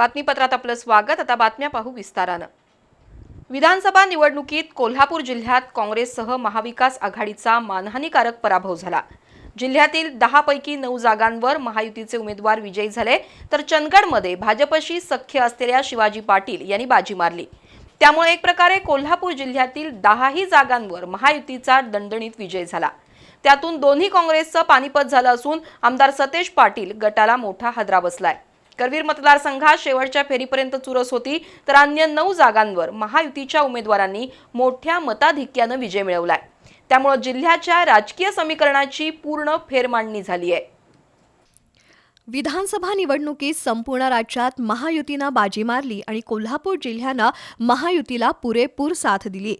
बातमीपत्रात आपलं स्वागत. आता बातम्या पाहू विस्तारानं. विधानसभा निवडणुकीत कोल्हापूर जिल्ह्यात काँग्रेससह महाविकास आघाडीचा मानहानीकारक पराभव झाला. जिल्ह्यातील दहापैकी नऊ जागांवर महायुतीचे उमेदवार विजयी झाले तर चंदगडमध्ये भाजपशी सख्य असलेल्या शिवाजी पाटील यांनी बाजी मारली. त्यामुळे एक प्रकारे कोल्हापूर जिल्ह्यातील दहाही जागांवर महायुतीचा दणदणीत विजय झाला. त्यातून दोन्ही काँग्रेसचं पानिपत झालं असून आमदार सतेज पाटील गटाला मोठा हादरा बसलाय. करवीर मतदारसंघात शेवटच्या फेरीपर्यंत चुरस होती तर अन्य नऊ जागांवर महायुतीच्या उमेदवारांनी मोठ्या मताधिक्यानं विजय मिळवलाय. त्यामुळे जिल्ह्याच्या राजकीय समीकरणाची पूर्ण फेरमांडणी झाली आहे विधानसभा निवडणुकीत संपूर्ण राज्यात महायुतीनं बाजी मारली आणि कोल्हापूर जिल्ह्यानं महायुतीला पुरेपूर साथ दिली.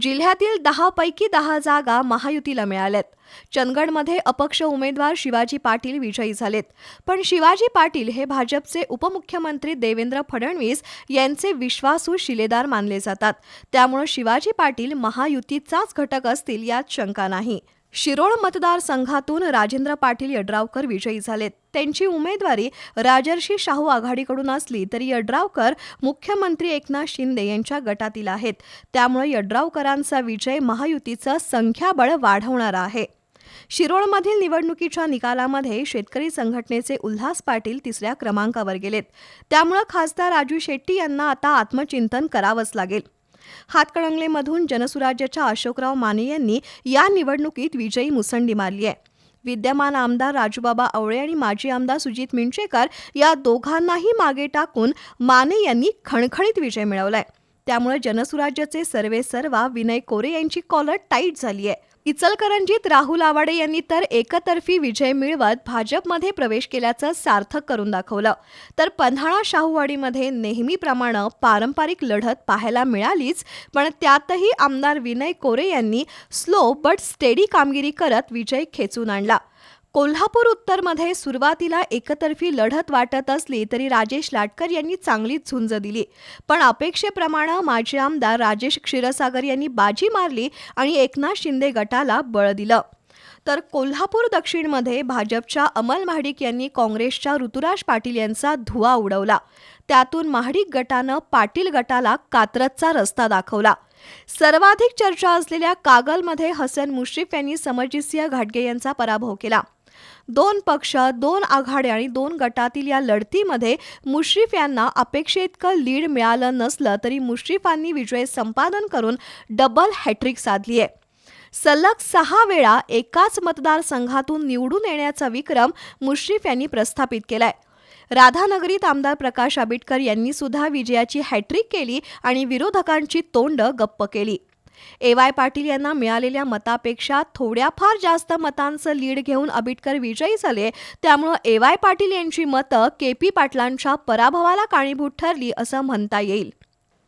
जिल्ह्यातील दहा पैकी दहा जागा महायुतीला मिळाल्यात. चंदगडमध्ये अपक्ष उमेदवार शिवाजी पाटील विजयी झालेत. पण शिवाजी पाटील हे भाजपचे उपमुख्यमंत्री देवेंद्र फडणवीस यांचे विश्वासू शिलेदार मानले जातात. त्यामुळे शिवाजी पाटील महायुतीचाच घटक असतील यात शंका नाही. शिरोळ मतदारसंघातून राजेंद्र पाटील यड्रावकर विजयी झालेत. त्यांची उमेदवारी राजर्षी शाहू आघाडीकडून असली तरी यड्रावकर मुख्यमंत्री एकनाथ शिंदे यांच्या गटातील आहेत. त्यामुळे यड्रावकरांचा विजय महायुतीचं संख्याबळ वाढवणारा आहे. शिरोळमधील निवडणुकीच्या निकालामध्ये शेतकरी संघटनेचे उल्हास पाटील तिसऱ्या क्रमांकावर गेलेत. त्यामुळे खासदार राजू शेट्टी यांना आता आत्मचिंतन करावंच लागेल. हातकणंगलेमधून जनसुराज्याच्या अशोकराव माने यांनी या निवडणुकीत विजयी मुसंडी मारली आहे. विद्यमान आमदार राजूबाबा आवळे आणि माजी आमदार सुजित मिंचेकर या दोघांनाही मागे टाकून माने यांनी खणखणीत विजय मिळवलाय. त्यामुळे जनसुराज्याचे सर्वे सर्वा विनय कोरे यांची कॉलर टाईट झाली आहे. इचलकरंजीत राहुल आवाडे यांनी तर एकतर्फी विजय मिळवत भाजपमध्ये प्रवेश केल्याचं सार्थक करून दाखवलं. तर पन्हाळा शाहूवाडीमध्ये नेहमीप्रमाणे पारंपरिक लढत पाहायला मिळालीच पण त्यातही आमदार विनय कोरे यांनी स्लो बट स्टेडी कामगिरी करत विजय खेचून आणला. कोल्हापूर उत्तरमध्ये सुरुवातीला एकतर्फी लढत वाटत असली तरी राजेश लाटकर यांनी चांगलीच झुंज दिली. पण अपेक्षेप्रमाणे माजी आमदार राजेश क्षीरसागर यांनी बाजी मारली आणि एकनाथ शिंदे गटाला बळ दिलं. तर कोल्हापूर दक्षिणमध्ये भाजपच्या अमल महाडिक यांनी काँग्रेसच्या ऋतुराज पाटील यांचा धुवा उडवला. त्यातून महाडिक गटानं पाटील गटाला कात्रजचा रस्ता दाखवला. सर्वाधिक चर्चा असलेल्या कागलमध्ये हसन मुश्रीफ यांनी समरजितसिंह घाटगे यांचा पराभव केला. दोन पक्ष दोन आघाड्या आणि दोन गटातील या लढतीमध्ये मुश्रीफ यांना अपेक्षेइतकं लीड मिळालं नसलं तरी मुश्रीफांनी विजय संपादन करून डबल हॅट्रिक साधली आहे. सलग सहा वेळा एकाच मतदारसंघातून निवडून येण्याचा विक्रम मुश्रीफ यांनी प्रस्थापित केलाय. राधानगरीत आमदार प्रकाश आंबेडकर यांनी सुद्धा विजयाची हॅट्रिक केली आणि विरोधकांची तोंड गप्प केली. ए वाय पाटील यांना मिळालेल्या मतापेक्षा थोड्याफार जास्त मतांचं लीड घेऊन आबिटकर विजयी झाले. त्यामुळं ए वाय पाटील यांची मतं के पी पाटलांच्या पराभवाला कारणीभूत ठरली असं म्हणता येईल.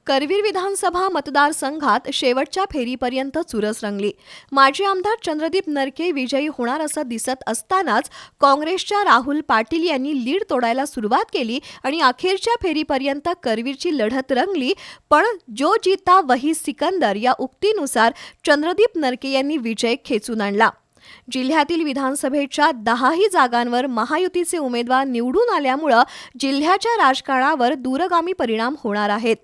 करवीर विधानसभा मतदारसंघात शेवटच्या फेरीपर्यंत चुरस रंगली. माजी आमदार चंद्रदीप नरके विजयी होणार असं दिसत असतानाच काँग्रेसच्या राहुल पाटील यांनी लीड तोडायला सुरुवात केली आणि अखेरच्या फेरीपर्यंत करवीरची लढत रंगली पण जो जीता वही सिकंदर या उक्तीनुसार चंद्रदीप नरके यांनी विजय खेचून आणला. जिल्ह्यातील विधानसभेच्या दहाही जागांवर महायुतीचे उमेदवार निवडून आल्यामुळं जिल्ह्याच्या राजकारणावर दूरगामी परिणाम होणार आहेत.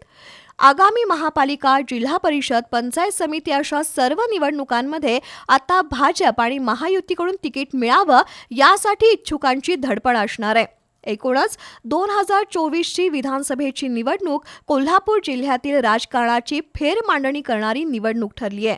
आगामी महापालिका जिल्हा परिषद पंचायत समिती अशा सर्व निवडणुकांमध्ये आता भाजप आणि महायुतीकडून तिकीट मिळावं यासाठी इच्छुकांची धडपड असणार आहे. एकूणच दोन हजार चोवीसची विधानसभेची निवडणूक कोल्हापूर जिल्ह्यातील राजकारणाची फेरमांडणी करणारी निवडणूक ठरली आहे.